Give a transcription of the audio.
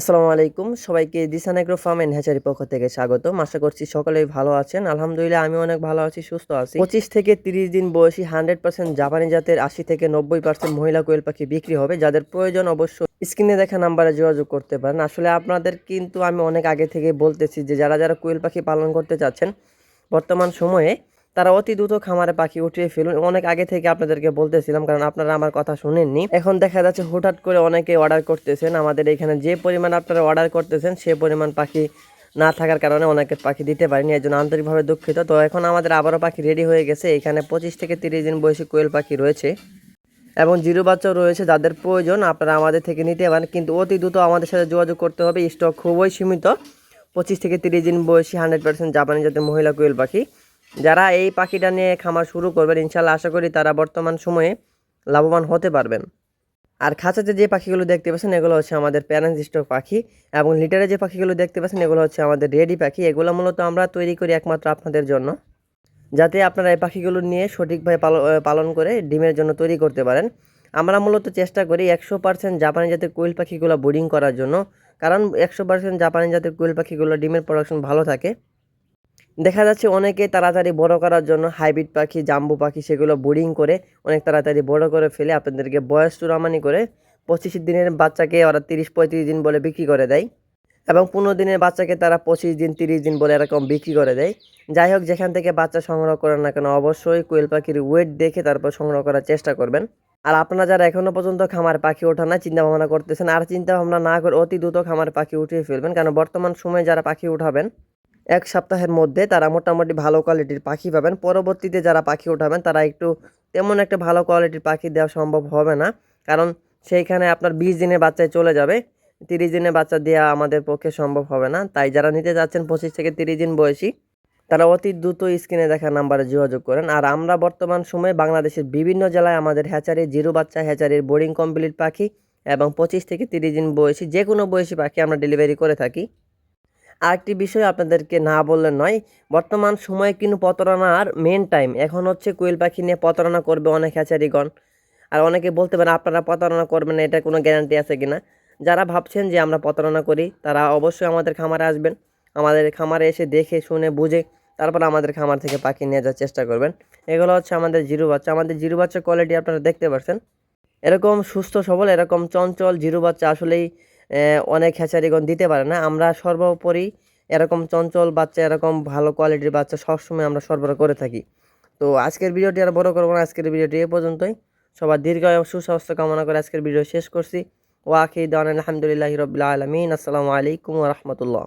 আসসালামু আলাইকুম। সবাইকে Disan agro farm and hatchery পক্ষ থেকে স্বাগত আশা করছি সকলেই ভালো আছেন। আলহামদুলিল্লাহ আমি অনেক ভালো আছি, সুস্থ আছি। পঁচিশ থেকে তিরিশ দিন বয়সী হান্ড্রেড পার্সেন্ট জাপানি জাতের আশি থেকে নব্বই পার্সেন্ট মহিলা কোয়েল পাখি বিক্রি হবে, যাদের প্রয়োজন অবশ্যই স্ক্রিনে দেখা নাম্বারে যোগাযোগ করতে পারেন। আসলে আপনাদের কিন্তু আমি অনেক আগে থেকে বলতেছি যে, যারা যারা কোয়েল পাখি পালন করতে চাচ্ছেন, বর্তমান সময়ে তারা অতি দ্রুত খামারে পাখি উঠিয়ে ফেলুন। অনেক আগে থেকে আপনাদেরকে বলতেছিলাম, কারণ আপনারা আমার কথা শুনেননি। এখন দেখা যাচ্ছে হুটহাট করে অনেকে অর্ডার করতেছেন। আমাদের এখানে যে পরিমাণ আপনারা অর্ডার করতেছেন, সে পরিমাণ পাখি না থাকার কারণে অনেকে পাখি দিতে পারেনি, এর জন্য আন্তরিকভাবে দুঃখিত। তো এখন আমাদের আবারও পাখি রেডি হয়ে গেছে। এখানে পঁচিশ থেকে তিরিশ দিন বয়সী কোয়েল পাখি রয়েছে। এবং জিরো বাচ্চাও রয়েছে যাদের প্রয়োজন, আপনারা আমাদের থেকে নিতে পারেন। কিন্তু অতি দ্রুত আমাদের সাথে যোগাযোগ করতে হবে। স্টক খুবই সীমিত। পঁচিশ থেকে তিরিশ দিন বয়সী হান্ড্রেড পার্সেন্ট জাপানি জাতের মহিলা কোয়েল পাখি। যারা এই পাখিটা নিয়ে খামার শুরু করবেন, ইনশাল্লাহ আশা করি তারা বর্তমান সময়ে লাভবান হতে পারবেন। আর খাঁচাতে যে পাখিগুলো দেখতে পাচ্ছেন, এগুলো হচ্ছে আমাদের প্যারেন্টস স্টক পাখি এবং লিটারে যে পাখিগুলো দেখতে পাচ্ছেন, এগুলো হচ্ছে আমাদের রেডি পাখি। এগুলো মূলত আমরা তৈরি করি একমাত্র আপনাদের জন্য, যাতে আপনারা এই পাখিগুলো নিয়ে সঠিকভাবে পাল- পালন করে ডিমের জন্য তৈরি করতে পারেন। আমরা মূলত চেষ্টা করি একশো পার্সেন্ট জাপানি জাতের কোয়েল পাখিগুলো বোর্ডিং করার জন্য, কারণ একশো পার্সেন্ট জাপানি জাতের কোয়েল পাখিগুলো ডিমের প্রোডাকশন ভালো থাকে। দেখা যাচ্ছে অনেকে তাড়াতাড়ি বড় করার জন্য হাইব্রিড পাখি, জাম্বু পাখি সেগুলো বোর্ডিং করে অনেক তাড়াতাড়ি বড় করে ফেলে আপনাদেরকে বয়স চুরামানি করে পঁচিশ দিনের বাচ্চাকে ওরা তিরিশ পঁয়ত্রিশ দিন বলে বিক্রি করে দেয় এবং পনেরো দিনের বাচ্চাকে তারা পঁচিশ দিন, তিরিশ দিন বলে এরকম বিক্রি করে দেয়। যাই হোক, যেখান থেকে বাচ্চা সংগ্রহ করেন না কেন অবশ্যই কোয়েল পাখির ওয়েট দেখে তারপর সংগ্রহ করার চেষ্টা করবেন। আর আপনারা যারা এখনও পর্যন্ত খামার পাখি ওঠা না চিন্তা ভাবনা করতেছেন, আর চিন্তা ভাবনা না করে অতি দ্রুত খামার পাখি উঠিয়ে ফেলবেন কারণ বর্তমান সময়ে যারা পাখি উঠাবেন এক সপ্তাহের মধ্যে তারা মোটামুটি ভালো কোয়ালিটির পাখি পাবেন। পরবর্তীতে যারা পাখি উঠাবেন তারা একটু তেমন একটা ভালো কোয়ালিটির পাখি দেওয়া সম্ভব হবে না। কারণ সেইখানে আপনার বিশ দিনের বাচ্চায় চলে যাবে, তিরিশ দিনের বাচ্চা দেওয়া আমাদের পক্ষে সম্ভব হবে না। তাই যারা নিতে যাচ্ছেন পঁচিশ থেকে তিরিশ দিন বয়সী, তারা অতি দ্রুত স্ক্রিনে দেখা নাম্বারে যোগাযোগ করেন। আর আমরা বর্তমান সময়ে বাংলাদেশের বিভিন্ন জেলায় আমাদের হ্যাচারি, জিরো বাচ্চা হ্যাচারির বোর্ডিং কমপ্লিট পাখি এবং পঁচিশ থেকে তিরিশ দিন বয়সী যে কোনো বয়সী পাখি আমরা ডেলিভারি করে থাকি। আরেকটি বিষয় আপনাদেরকে না বললে নয়, বর্তমান সময়ে কিন্তু প্রতারণার মেন টাইম এখন হচ্ছে কোয়েল পাখি নিয়ে প্রতারণা করবে অনেক হ্যাচারিগণ। আর অনেকে বলতে পারেন, আপনারা প্রতারণা করবেন না, এটা কোনো গ্যারান্টি আছে কি না যারা ভাবছেন যে আমরা প্রতারণা করি, তারা অবশ্যই আমাদের খামারে আসবেন। আমাদের খামারে এসে দেখে, শুনে, বুঝে, তারপর আমাদের খামার থেকে পাখি নিয়ে যাওয়ার চেষ্টা করবেন। এগুলো হচ্ছে আমাদের জিরো বাচ্চা। আমাদের জিরো বাচ্চার কোয়ালিটি আপনারা দেখতে পাচ্ছেন এরকম সুস্থ, সবল, এরকম চঞ্চল জিরো বাচ্চা আসলেই অনেক হ্যাচারিগণ দিতে পারে না। আমরা সর্বোপরি এরকম চঞ্চল বাচ্চা, এরকম ভালো কোয়ালিটির বাচ্চা সবসময় আমরা সরবরাহ করে থাকি। তো আজকের ভিডিওটি আর বড় করব না। আজকের ভিডিওটি এ পর্যন্তই। সবার দীর্ঘ সুস্বাস্থ্য কামনা করে আজকের ভিডিও শেষ করছি। ওয়াকি দান আলহামদুলিল্লাহ রবিল্লা আলমিন। আসসালামু আলাইকুম রহমতুল্লাহ।